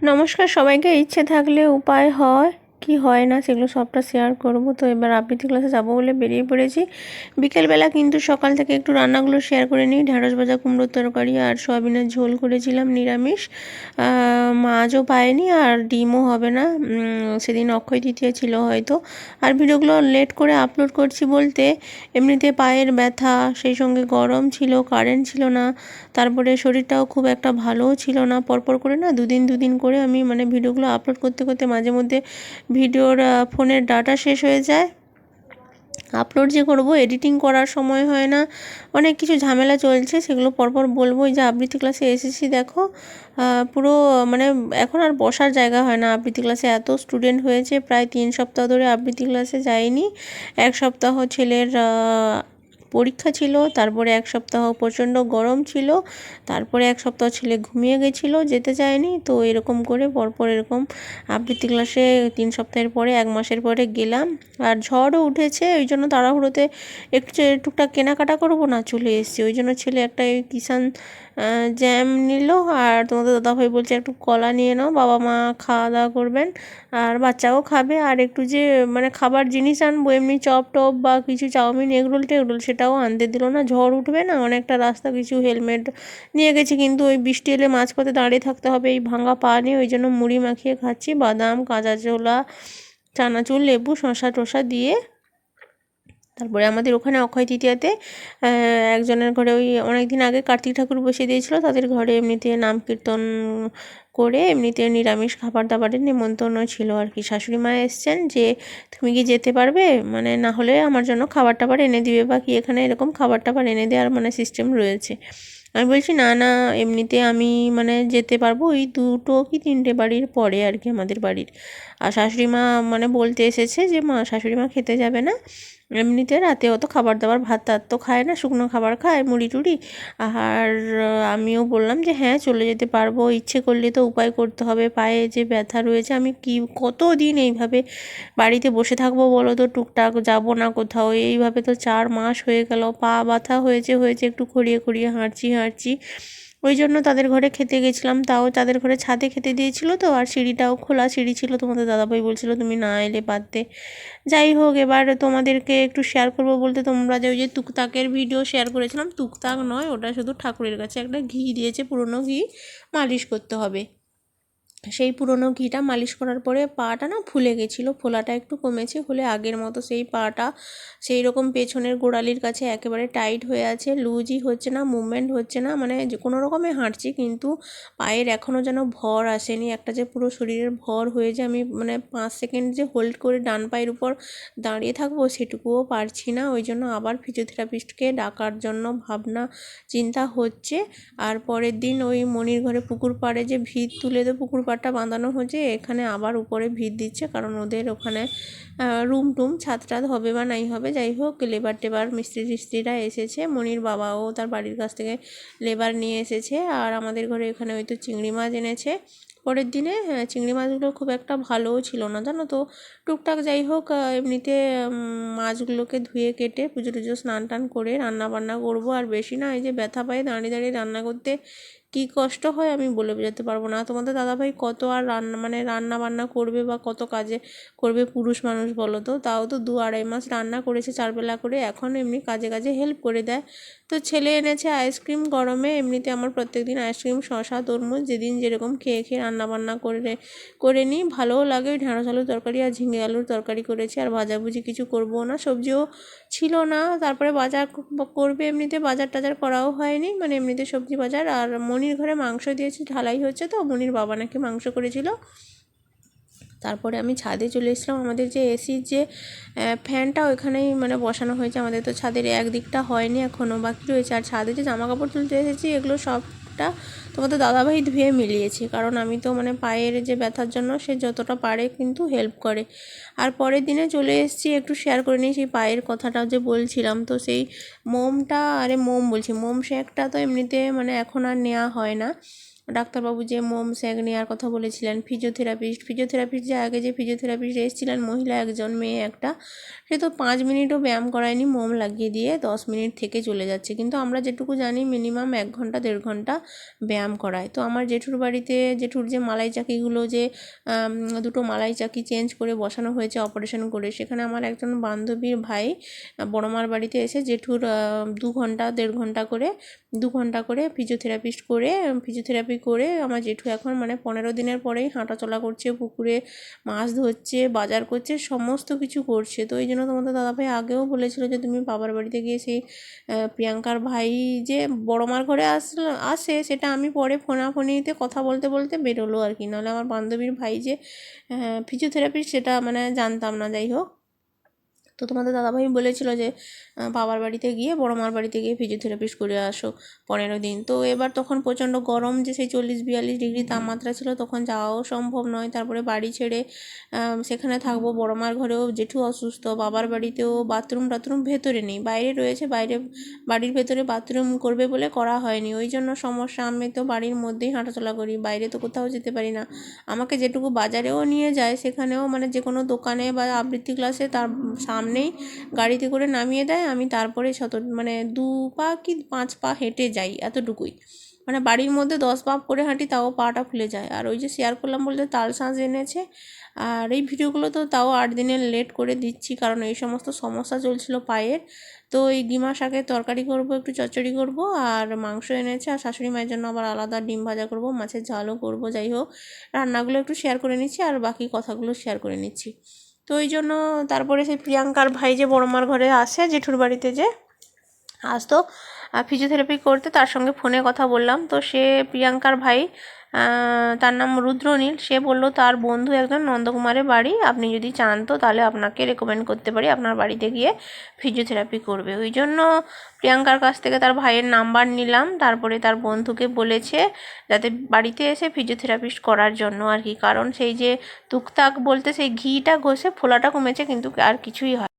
নমস্কার, সবাইকে ইচ্ছে থাকলে উপায় হয়, কি হয় না সেগুলো সবটা শেয়ার করব। তো এবার আবৃত্তি ক্লাসে যাব বলে বেরিয়ে পড়েছি। বিকেলবেলা কিন্তু সকাল থেকে একটু রান্নাগুলো শেয়ার করে নিই। ঢ্যাঁড়স ভাজা, কুমড়োর তরকারি আর সয়াবিনের ঝোল করেছিলাম নিরামিষ। মাছও পাইনি আর ডিমও হবে না। সেদিন অক্ষয় তৃতীয়া ছিল হয়তো। আর ভিডিওগুলো লেট করে আপলোড করছি বলতে এমনিতে পায়ের ব্যথা, সেই সঙ্গে গরম ছিল কারেন্ট ছিল না, তারপরে শরীরটাও খুব একটা ভালোও ছিল না। পরপর করে না দুদিন দুদিন করে আমি মানে ভিডিওগুলো আপলোড করতে করতে মাঝে মধ্যে ভিডিওর ফোনের ডাটা শেষ হয়ে যায়। আপলোড যে করব এডিটিং করার সময় হয় না। অনেক কিছু ঝামেলা চলছে, সেগুলো পরপর বলব যে আবৃত্তি ক্লাসে এসেছি, দেখো। পুরো মানে এখন আর বসার জায়গা হয় না। আবৃত্তি ক্লাসে এত স্টুডেন্ট হয়েছে, প্রায় তিন সপ্তাহ ধরে আবৃত্তি ক্লাসে যাইনি। এক সপ্তাহ ছেলের পরীক্ষা ছিল, তারপরে এক সপ্তাহ প্রচণ্ড গরম ছিল, তারপরে এক সপ্তাহ ছেলে ঘুমিয়ে গেছিল, যেতে চায়নি, তো এরকম করে পরপর এরকম আবৃত্তি ক্লাসে তিন সপ্তাহের পরে, এক মাসের পরে গেলাম। আর ঝড়ও উঠেছে, ওই জন্য তাড়াহুড়োতে একটু টুকটাক কেনাকাটা করব না চলে এসেছি। ওই জন্য ছেলে একটা কিষান জ্যাম নিল, আর তোমাদের দাদাভাই বলছে একটু কলা নিয়ে নাও, বাবা মা খাওয়া দাওয়া করবেন, আর বাচ্চাও খাবে, আর একটু যে মানে খাবার জিনিস আনব, এমনি চপ টপ বা কিছু চাউমিন এগরোল টেগরোল সেটাও আনতে দিল না, ঝড় উঠবে না, অনেকটা রাস্তা, কিছু হেলমেট নিয়ে গেছি, কিন্তু ওই বৃষ্টি এলে মাঝপথে দাঁড়িয়ে থাকতে হবে, এই ভাঙা পা নিয়ে ওই জন্য মুড়ি মাখিয়ে খাচ্ছি, বাদাম, কাঁচা ছোলা, চানাচুর, লেবু শসা টসা দিয়ে তারপরে আমাদের ওখানে অক্ষয় তৃতীয়াতে একজনের ঘরে ওই অনেক দিন আগে কার্তিক ঠাকুর বসিয়ে দিয়েছিল, তাদের ঘরে এমনিতে নাম কীর্তন করে এমনিতে নিরামিষ খাবার দাবারের নেমন্তন্ন ছিল আর কি। শাশুড়ি মা এসছেন যে, তুমি কি যেতে পারবে? মানে না হলে আমার জন্য খাবার টাবার এনে দিবে বা কি এখানে এরকম খাবার টাবার এনে দেওয়ার মানে সিস্টেম রয়েছে। আমি বলছি, না না, এমনিতে আমি মানে যেতে পারব ওই দুটো কি তিনটে বাড়ির পরে আর কি আমাদের বাড়ির। আর শাশুড়ি মা মানে বলতে এসেছে যে, মা, শাশুড়ি মা খেতে যাবে না। এমনিতে রাতে অত খাবার দাবার ভাত টাত তো খায় না, শুকনো খাবার খায়, মুড়ি টুড়ি। আর আমিও বললাম যে হ্যাঁ চলে যেতে পারব। ইচ্ছে করলে তো উপায় করতে হবে। পায়ে যে ব্যথা রয়েছে, আমি কি কত দিন এইভাবে বাড়িতে বসে থাকব বলো তো? টুকটাক যাব না কোথাও। এইভাবে তো চার মাস হয়ে গেল। পা ব্যথা হয়েছে হয়েছে, একটু খড়িয়ে খড়িয়ে হাঁটছি হাঁটছি। ওই জন্য তাদের ঘরে খেতে গেছিলাম, তাও তাদের ঘরে ছাদে খেতে দিয়েছিল তো, আর সিঁড়িটাও খোলা সিঁড়ি ছিল। তোমাদের দাদাভাই বলছিল, তুমি না এলে পারতে যাই হোক, এবার তোমাদেরকে একটু শেয়ার করব বলতে তোমরা যে ওই যে তুকতাকের ভিডিও শেয়ার করেছিলাম, তুকতাক নয়, ওটা শুধু ঠাকুরের কাছে একটা ঘি দিয়েছে, পুরনো ঘি মালিশ করতে হবে। সেই পুরনো ঘিটা মালিশ করার পরে পাটা না ফুলে গেছিল, ফোলাটা একটু কমেছে, হলে আগের মতো সেই পাটা সেই রকম পেছনের গোড়ালির কাছে একেবারে টাইট হয়ে আছে, লুজই হচ্ছে না, মুভমেন্ট হচ্ছে না মানে কোনো রকমে হাঁটছি, কিন্তু পায়ের এখনও যেন ভর আসেনি, একটা যে পুরো শরীরের ভর হয়ে যে আমি মানে পাঁচ সেকেন্ড যে হোল্ড করে ডান পায়ের উপর দাঁড়িয়ে থাকব সেটুকুও পারছি না, ওই জন্য আবার ফিজিওথেরাপিস্টকে ডাকার জন্য ভাবনা, চিন্তা হচ্ছে। আর পরের দিন ওই মনির ঘরে পুকুর পাড়ে যে ভিত তুলে দিয়ে পুকুর পাড়টা বাঁধানো হয়েছে এখানে আবার উপরে ভিড় দিচ্ছে, কারণ ওদের ওখানে রুম টুম ছাদ টাদ হবে বা নাই হবে, যাই হোক লেবার টেবার মিস্ত্রি টিস্ত্রিরা এসেছে, মনির বাবাও তার বাড়ির কাছ থেকে লেবার নিয়ে এসেছে, আর আমাদের ঘরে এখানে ওই তো চিংড়ি মাছ এনেছে পরের দিনে হ্যাঁ, চিংড়ি মাছগুলো খুব একটা ভালোও ছিল না জানো তো? টুকটাক যাই হোক এমনিতে মাছগুলোকে ধুয়ে কেটে পুজো টুজো স্নান টান করে রান্না বান্না করব। আর বেশি না এই যে ব্যথা পায়ে দাঁড়িয়ে দাঁড়িয়ে রান্না করতে কী কষ্ট হয় আমি বলে বোঝাতে পারব না। তোমাদের দাদাভাই কত আর রান্না মানে রান্না বান্না করবে বা কত কাজে করবে পুরুষ মানুষ বলো তো? তাও তো দু আড়াই মাস রান্না করেছে চারবেলা করে এখন এমনি কাজে কাজে হেল্প করে দেয়। তো ছেলে এনেছে আইসক্রিম গরমে এমনিতে আমার প্রত্যেকদিন আইসক্রিম শশা তরমুজ যেদিন যেরকম খেয়ে খেয়ে রান্না বান্না করে করে নিই। ভালোও লাগে, ওই ঢ্যাঁড়স আলুর তরকারি আর ঝিঙে আলুর তরকারি করেছি। আর ভাজাভুজি কিছু করব না, সবজিও ছিল না। তারপরে বাজার করবে এমনিতে, বাজার টাজার করাও হয়নি। মানে এমনিতে সবজি বাজার। আর মনির ঘরে মাংস দিয়েছি, ঢালাই হচ্ছে তো, মনির বাবা নাকি মাংস করেছিল। তারপরে আমি ছাদে চলে এসেছিলাম। আমাদের যে এসির যে ফ্যানটা ওইখানেই মানে বসানো হয়েছে। আমাদের তো ছাদের একদিকটা হয়নি এখনও বাকি রয়েছে। আর ছাদে যে জামা কাপড় তুলতে এসেছি, এগুলো সবটা তোমাদের দাদাভাই ধুয়ে মিলিয়েছে। কারণ আমি তো মানে পায়ের যে ব্যথার জন্য সে যতটা পারে কিন্তু হেল্প করে। আর পরের দিনে চলে এসেছি, একটু শেয়ার করে নিই সেই পায়ের কথাটা যে বলছিলাম। তো সেই মোমটা, আরে মোম বলছি, মোম শেকটা তো এমনিতে মানে এখন আর নেওয়া হয় না। ডাক্তারবাবু যে মোম স্যাগ নেওয়ার কথা বলেছিলেন ফিজিওথেরাপিস্ট ফিজিওথেরাপিস্ট যে আগে যে ফিজিওথেরাপিস্ট এসেছিলেন, মহিলা একজন মেয়ে একটা, সে তো পাঁচ মিনিটও ব্যায়াম করায়নি, মোম লাগিয়ে দিয়ে দশ মিনিট থেকে চলে যাচ্ছে। কিন্তু আমরা যেটুকু জানি মিনিমাম এক ঘণ্টা, দেড় ঘণ্টা ব্যায়াম করায়। তো আমার জেঠুর বাড়িতে, জেঠুর যে মালাই চাকিগুলো যে দুটো মালাই চাকি চেঞ্জ করে বসানো হয়েছে অপারেশন করে, সেখানে আমার একজন বান্ধবীর ভাই বড়মার বাড়িতে এসে জেঠুর দু ঘণ্টা, দেড় ঘণ্টা করে, দু ঘণ্টা করে ফিজিওথেরাপিস্ট করে ফিজিওথেরাপি করে আমার জেঠু এখন মানে পনেরো দিনের পরেই হাঁটাচলা করছে, পুকুরে মাছ ধরছে, বাজার করছে, সমস্ত কিছু করছে। তো এই জন্য তোমাদের দাদাভাই আগেও বলেছিল যে তুমি বাবার বাড়িতে গিয়ে সেই প্রিয়াঙ্কার ভাই যে বড় মার ঘরে আসলো আসে সেটা আমি পরে ফোনাফোনিতে কথা বলতে বলতে বেরোলো আর কি। নাহলে আমার বান্ধবীর ভাই যে ফিজিওথেরাপিস্ট সেটা মানে জানতাম না। যাই হোক তো তোমাদের দাদাভাই বলেছিল যে বাবার বাড়িতে গিয়ে বড় মার বাড়িতে গিয়ে ফিজিওথেরাপিস্ট করে আসো পনেরো দিন। তো এবার তখন প্রচণ্ড গরম যে সেই চল্লিশ বিয়াল্লিশ ডিগ্রি তাপমাত্রা ছিল, তখন যাওয়াও সম্ভব নয়। তারপরে বাড়ি ছেড়ে সেখানে থাকব বড় মার ঘরেও জেঠু অসুস্থ, বাবার বাড়িতেও বাথরুম টাথরুম ভেতরে নেই। বাইরে রয়েছে, বাইরে বাড়ির ভেতরে বাথরুম করবে বলে করা হয়নি। ওই জন্য সমস্যা, আমি তো বাড়ির মধ্যেই হাঁটাচলা করি, বাইরে তো কোথাও যেতে পারি না। আমাকে যেটুকু বাজারেও নিয়ে যায়, সেখানেও মানে যে কোনো দোকানে বা আবৃত্তি ক্লাসে তার সামনেই গাড়িতে করে নামিয়ে দেয়। আমি তারপরে শত মানে দু পা কি পাঁচ পা হেঁটে যাই এতটুকুই। মানে বাড়ির মধ্যে দশ পাপ করে হাঁটি তাও পাটা ফুলে যায়। আর ওই যে শেয়ার করলাম বলতে তাল শাঁস এনেছে। আর এই ভিডিওগুলো তো তাও আট দিনের লেট করে দিচ্ছি কারণ এই সমস্ত সমস্যা চলছিল পায়ের। তো এই ডিমা শাকের তরকারি করব, একটু চচ্চড়ি করব আর মাংস এনেছে। আর শাশুড়ি মায়ের জন্য আবার আলাদা ডিম ভাজা করব, মাছের ঝালও করব। যাই হোক, রান্নাগুলো একটু শেয়ার করে নিচ্ছি আর বাকি কথাগুলো শেয়ার করে নিচ্ছি। তো ওই জন্য তারপরে সেই প্রিয়াঙ্কার ভাই যে বড়মার ঘরে আসে, জেঠুর বাড়িতে যে, আসতো ফিজিওথেরাপি করতে, তার সঙ্গে ফোনে কথা বললাম। তো সে প্রিয়াঙ্কার ভাই তার নাম রুদ্রনীল সে বলল, তার বন্ধু একজন নন্দকুমারের বাড়ি। আপনি যদি চান তো তাহলে আপনাকে রেকমেন্ড করতে পারি। আপনার বাড়িতে গিয়ে ফিজিওথেরাপি করবে। ওই জন্য প্রিয়াঙ্কার কাছ থেকে তার ভাইয়ের নাম্বার নিলাম। তারপরে তার বন্ধুকে বলেছে যাতে বাড়িতে এসে ফিজিওথেরাপিস্ট করার জন্য আর কি। কারণ সেই যে তুকতাক বলতে সেই ঘিটা ঘষে, ফোলাটা কমেছে, কিন্তু আর কিছুই হয়